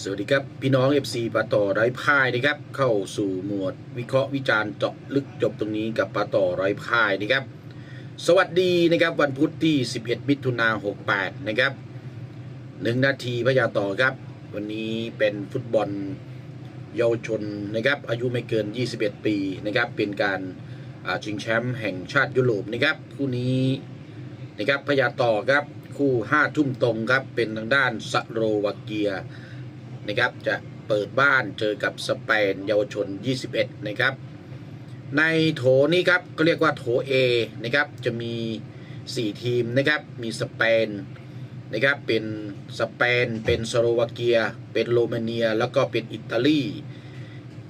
สวัสดีครับ พี่น้อง FC ปาต่อไร้พ่ายนะครับ เข้าสู่หมวดวิเคราะห์วิจารณ์เจาะลึกจบตรงนี้กับปาต่อไร้พ่ายนะครับ สวัสดีนะครับวันพุธที่ 11 มิถุนา68 นะครับหนึ่งนาทีพยาต่อครับ วันนี้เป็นฟุตบอลเยาวชนนะครับ อายุไม่เกิน 21 ปีนะครับ เป็นการชิงแชมป์แห่งชาติยุโรปนะครับ คู่นี้นะครับพยาต่อครับ คู่5ทุ่มตรงครับเป็นทางด้านสโลวาเกีย นะครับจะเปิดบ้านเจอกับสเปนเยาวชน 21 นะครับ ในโถนี้ครับก็เรียกว่าโถ A นะครับจะมี 4 ทีมนะครับมีสเปนนะครับเป็นสเปน เป็นสโลวาเกีย เป็นโรมาเนีย แล้วก็เป็นอิตาลี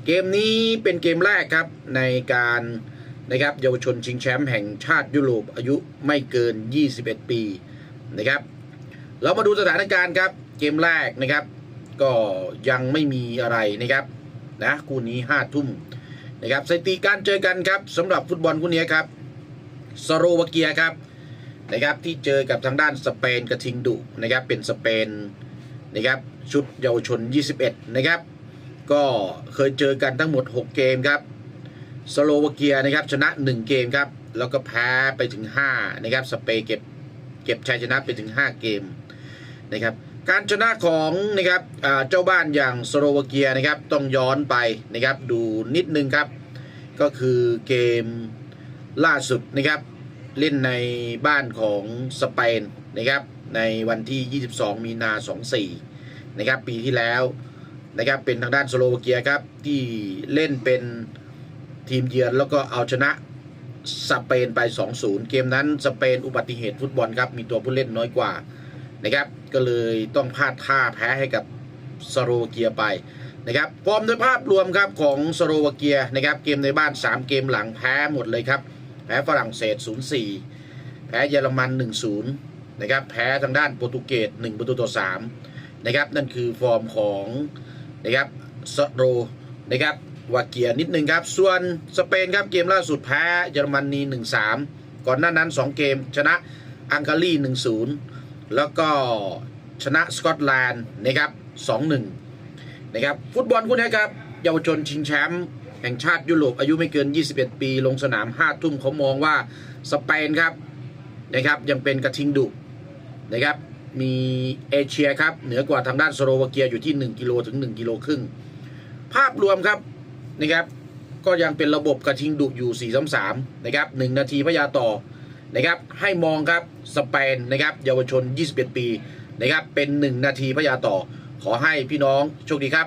เกมนี้เป็นเกมแรกครับในการนะครับเยาวชนชิงแชมป์แห่งชาติยุโรปอายุไม่เกิน 21 ปีนะครับ เรามาดูสถานการณ์ครับเกมแรกนะครับ ก็ยังไม่มีอะไรนะครับนะคู่นี้ห้าทุ่มนะครับสถิติการเจอกันครับสำหรับฟุตบอลคู่นี้ครับสโลวาเกียครับนะครับที่เจอกับทางด้านสเปนกระทิงดุนะครับเป็นสเปนนะครับชุดเยาวชน 21 นะครับ ก็เคยเจอกันทั้งหมด 6 เกมครับสโลวาเกียนะครับชนะ 1 เกมครับแล้วก็แพ้ไปถึง5นะครับสเปนเก็บเก็บชัยชนะไปถึง 5 เกมนะครับ การชนะของนะครับเจ้าบ้านอย่างสโลวาเกียนะครับต้องย้อนไปนะครับดูนิดนึงครับ ก็คือเกมล่าสุดนะครับเล่นในบ้านของสเปนนะครับในวันที่ 22 มีนา 24 นะครับปีที่แล้วนะครับเป็นทางด้านสโลวาเกียครับที่เล่นเป็นทีมเยือนแล้วก็เอาชนะสเปนไป 2-0 เกมนั้นสเปนอุบัติเหตุฟุตบอลครับมีตัวผู้เล่นน้อยกว่า นะครับ ก็เลยต้องพลาดท่าแพ้ให้กับสโลวาเกียไปนะครับฟอร์มโดยภาพรวมครับของสโลวาเกียนะครับ เกมในบ้าน 3 เกมหลังแพ้หมดเลยครับ แพ้ฝรั่งเศส 0-4 แพ้เยอรมัน 1-0 นะครับ แพ้ทางด้านโปรตุเกส 1 ประตูต่อ 3 นะครับ นั่นคือฟอร์มของนะครับสโลนะครับวาเกียนิดนึงครับ ส่วนสเปนครับเกมล่าสุดแพ้เยอรมนี 1-3 ก่อนหน้านั้น 2 เกมชนะอังการี1-0 แล้วก็ชนะสกอตแลนด์นะครับ2-1นะครับฟุตบอลคู่นี้ครับเยาวชนชิงแชมป์แห่งชาติยุโรปอายุไม่เกิน 21 ปี ลงสนาม5ทุ่มเขามองว่าสเปนครับนะครับยังเป็นกระทิงดุนะครับมีเอเชียครับเหนือกว่าทางด้านสโลวาเกียอยู่ที่ 1 กิโลถึง 1 กิโลครึ่ง ภาพรวมครับนะครับก็ยังเป็นระบบกระทิงดุอยู่ 4-3-3นะครับ1นาทีพยาต่อ นะครับให้มองครับสเปนนะครับเยาวชน 21 ปีนะครับเป็น 1 นาทีพยาต่อขอให้พี่น้องโชคดีครับ